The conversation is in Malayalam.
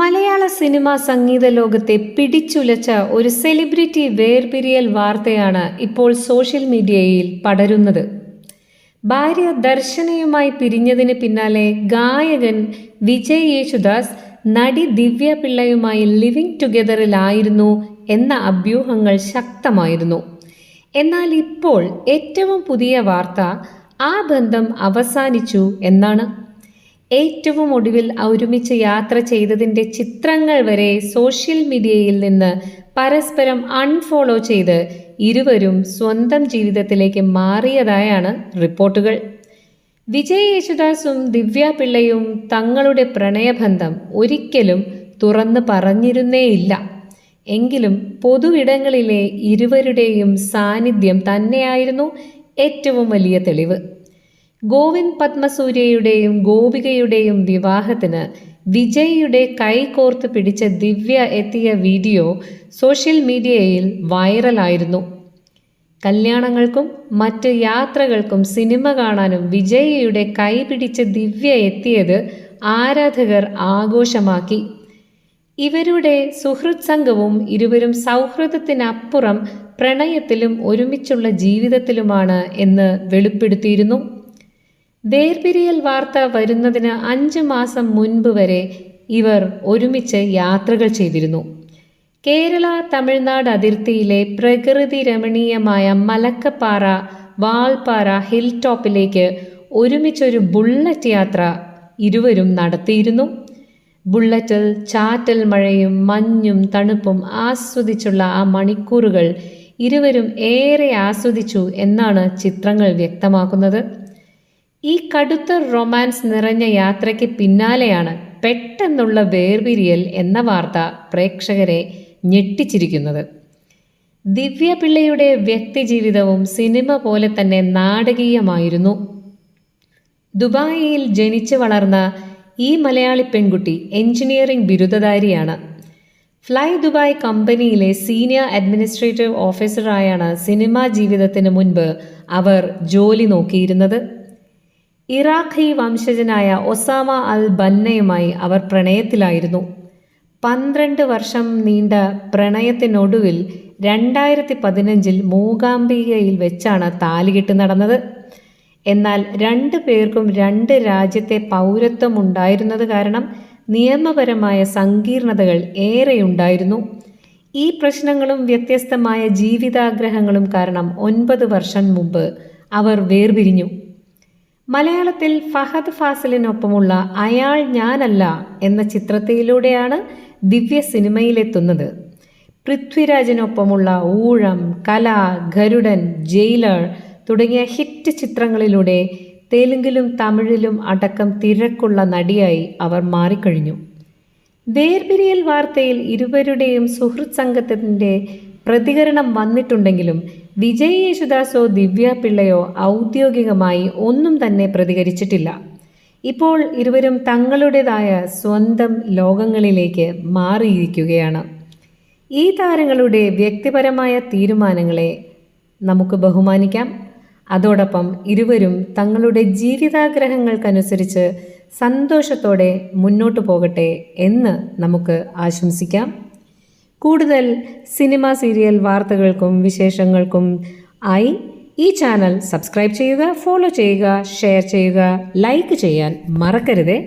മലയാള സിനിമ സംഗീത ലോകത്തെ പിടിച്ചുലച്ച ഒരു സെലിബ്രിറ്റി വേർപിരിയൽ വാർത്തയാണ് ഇപ്പോൾ സോഷ്യൽ മീഡിയയിൽ പടരുന്നത്. ഭാര്യ ദർശനയുമായി പിരിഞ്ഞതിന് പിന്നാലെ ഗായകൻ വിജയ് യേശുദാസ് നടി ദിവ്യ പിള്ളയുമായി ലിവിംഗ് ടുഗദറിലായിരുന്നു എന്ന അഭ്യൂഹങ്ങൾ ശക്തമായിരുന്നു. എന്നാൽ ഇപ്പോൾ ഏറ്റവും പുതിയ വാർത്ത ആ ബന്ധം അവസാനിച്ചു എന്നാണ്. ഏറ്റവും ഒടുവിൽ ഒരുമിച്ച് യാത്ര ചെയ്തതിന്റെ ചിത്രങ്ങൾ വരെ സോഷ്യൽ മീഡിയയിൽ നിന്ന് പരസ്പരം അൺഫോളോ ചെയ്ത് ഇരുവരും സ്വന്തം ജീവിതത്തിലേക്ക് മാറിയതായാണ് റിപ്പോർട്ടുകൾ. വിജയ് യേശുദാസും ദിവ്യ പിള്ളയും തങ്ങളുടെ പ്രണയബന്ധം ഒരിക്കലും തുറന്ന് പറഞ്ഞിരുന്നേയില്ല. എങ്കിലും പൊതുവിടങ്ങളിലെ ഇരുവരുടെയും സാന്നിധ്യം തന്നെയായിരുന്നു ഏറ്റവും വലിയ തെളിവ്. ഗോവിന്ദ് പത്മസൂര്യയുടെയും ഗോപികയുടെയും വിവാഹത്തിന് വിജയിയുടെ കൈകോർത്ത് പിടിച്ച ദിവ്യ എത്തിയ വീഡിയോ സോഷ്യൽ മീഡിയയിൽ വൈറലായിരുന്നു. കല്യാണങ്ങൾക്കും മറ്റ് യാത്രകൾക്കും സിനിമ കാണാനും വിജയിയുടെ കൈ പിടിച്ച് ദിവ്യ എത്തിയത് ആരാധകർ ആഘോഷമാക്കി. ഇവരുടെ സുഹൃത് സംഘവും ഇരുവരും സൗഹൃദത്തിനപ്പുറം പ്രണയത്തിലും ഒരുമിച്ചുള്ള ജീവിതത്തിലുമാണ് എന്ന് വെളിപ്പെടുത്തിയിരുന്നു. വേർപിരിയൽ വാർത്ത വരുന്നതിന് അഞ്ച് മാസം മുൻപ് വരെ ഇവർ ഒരുമിച്ച് യാത്രകൾ ചെയ്തിരുന്നു. കേരള തമിഴ്നാട് അതിർത്തിയിലെ പ്രകൃതി രമണീയമായ മലക്കപ്പാറ വാൾപ്പാറ ഹിൽ ടോപ്പിലേക്ക് ഒരുമിച്ചൊരു ബുള്ളറ്റ് യാത്ര ഇരുവരും നടത്തിയിരുന്നു. ബുള്ളറ്റിൽ ചാറ്റൽ മഴയും മഞ്ഞും തണുപ്പും ആസ്വദിച്ചുള്ള ആ മണിക്കൂറുകൾ ഇരുവരും ഏറെ ആസ്വദിച്ചു എന്നാണ് ചിത്രങ്ങൾ വ്യക്തമാക്കുന്നത്. ഈ കടുത്ത റൊമാൻസ് നിറഞ്ഞ യാത്രയ്ക്ക് പിന്നാലെയാണ് പെട്ടെന്നുള്ള വേർപിരിയൽ എന്ന വാർത്ത പ്രേക്ഷകരെ ഞെട്ടിച്ചിരിക്കുന്നത്. ദിവ്യ പിള്ളയുടെ വ്യക്തിജീവിതവും സിനിമ പോലെ തന്നെ നാടകീയമായിരുന്നു. ദുബായിൽ ജനിച്ചു വളർന്ന ഈ മലയാളി പെൺകുട്ടി എഞ്ചിനീയറിംഗ് ബിരുദധാരിയാണ്. ഫ്ലൈ ദുബായ് കമ്പനിയിലെ സീനിയർ അഡ്മിനിസ്ട്രേറ്റീവ് ഓഫീസറായാണ് സിനിമാ ജീവിതത്തിന് മുൻപ് അവർ ജോലി നോക്കിയിരുന്നത്. ഇറാഖി വംശജനായ ഒസാമ അൽ ബന്നയുമായി അവർ പ്രണയത്തിലായിരുന്നു. പന്ത്രണ്ട് വർഷം നീണ്ട പ്രണയത്തിനൊടുവിൽ രണ്ടായിരത്തി പതിനഞ്ചിൽ മൂകാംബികയിൽ വെച്ചാണ് താലികെട്ട് നടന്നത്. എന്നാൽ രണ്ടു പേർക്കും രണ്ട് രാജ്യത്തെ പൗരത്വം ഉണ്ടായിരുന്നത് കാരണം നിയമപരമായ സങ്കീർണതകൾ ഏറെയുണ്ടായിരുന്നു. ഈ പ്രശ്നങ്ങളും വ്യത്യസ്തമായ ജീവിതാഗ്രഹങ്ങളും കാരണം ഒൻപത് വർഷം മുമ്പ് അവർ വേർപിരിഞ്ഞു. മലയാളത്തിൽ ഫഹദ് ഫാസിലിനൊപ്പമുള്ള അയാൾ ഞാനല്ല എന്ന ചിത്രത്തിലൂടെയാണ് ദിവ്യ സിനിമയിലെത്തുന്നത്. പൃഥ്വിരാജിനൊപ്പമുള്ള ഊഴം കല ഗരുഡൻ ജയിലർ തുടങ്ങിയ ഹിറ്റ് ചിത്രങ്ങളിലൂടെ തെലുങ്കിലും തമിഴിലും അടക്കം തിരക്കുള്ള നടിയായി അവർ മാറിക്കഴിഞ്ഞു. വേർപിരിയൽ വാർത്തയിൽ ഇരുവരുടെയും സുഹൃത് സംഘത്തിന്റെ പ്രതികരണം വന്നിട്ടുണ്ടെങ്കിലും വിജയ് യേശുദാസോ ദിവ്യ പിള്ളയോ ഔദ്യോഗികമായി ഒന്നും തന്നെ പ്രതികരിച്ചിട്ടില്ല. ഇപ്പോൾ ഇരുവരും തങ്ങളുടേതായ സ്വന്തം ലോകങ്ങളിലേക്ക് മാറിയിരിക്കുകയാണ്. ഈ താരങ്ങളുടെ വ്യക്തിപരമായ തീരുമാനങ്ങളെ നമുക്ക് ബഹുമാനിക്കാം. അതോടൊപ്പം ഇരുവരും തങ്ങളുടെ ജീവിതാഗ്രഹങ്ങൾക്കനുസരിച്ച് സന്തോഷത്തോടെ മുന്നോട്ടു പോകട്ടെ എന്ന് നമുക്ക് ആശംസിക്കാം. കൂടുതൽ സിനിമ സീരിയൽ വാർത്തകൾക്കും വിശേഷങ്ങൾക്കും ആയി ഈ ചാനൽ സബ്സ്ക്രൈബ് ചെയ്യുക ഫോളോ ചെയ്യുക ഷെയർ ചെയ്യുക ലൈക്ക് ചെയ്യാൻ മറക്കരുതേ.